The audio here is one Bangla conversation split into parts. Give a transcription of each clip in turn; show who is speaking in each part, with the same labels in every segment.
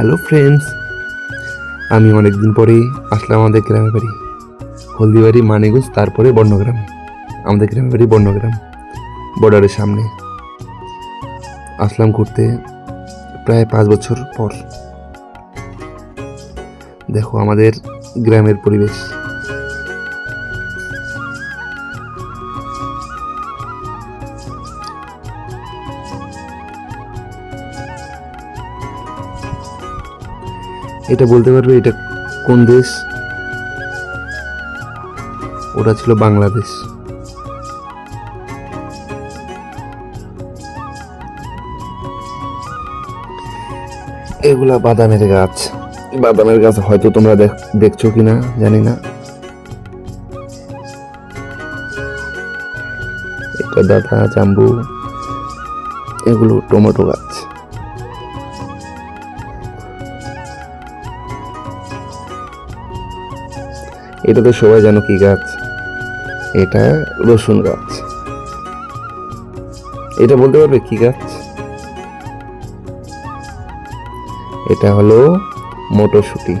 Speaker 1: হ্যালো ফ্রেন্ডস আমি অনেকদিন পরে আসলাম আমাদের গ্রামের বাড়ি। হলদিবাড়ি মানিগঞ্জ তারপরে বর্ণগ্রাম। আমাদের গ্রামের বাড়ি বর্ণগ্রাম, বর্ডারের সামনে। আসলাম ঘুরতে প্রায় পাঁচ বছর পর। দেখো, আমাদের গ্রামের পরিবেশ। এটা বলতে পারবে এটা কোন দেশ? ওটা ছিল বাংলাদেশ। এগুলা বাদামের গাছ। বাদামের গাছ হয়তো তোমরা দেখ- দেখছ কিনা, জানি না। এটা দাদা জাম্বু, এগুলো টমেটো গাছ। এটা তো সবাই জানো কি গাছ? এটা রসুন গাছ। এটা বলতে পারবে কি গাছ? এটা হলো মটরশুঁটি।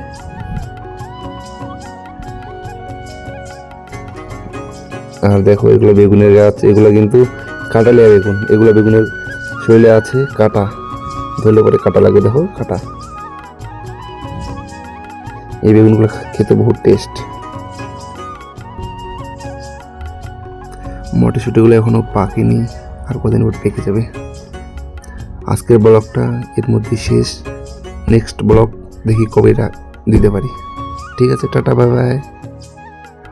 Speaker 1: আর দেখো, এগুলো বেগুনের গাছ। এগুলো কিন্তু কাঁটালিয়া বেগুন। এগুলো বেগুনের শরীরে আছে কাটা। ধরলে পরে কাটা লাগে, দেখো, কাটা। এই বেগুনগুলো খেতে বহুত টেস্ট মটরশুঁটিগুলো এখনও পাকেনি আর কদিন পর পেকে যাবে। আজকের ব্লগটা এর মধ্যে শেষ। নেক্সট ব্লগ দেখি কবে দিতে পারি। ঠিক আছে, টাটা বাই বাই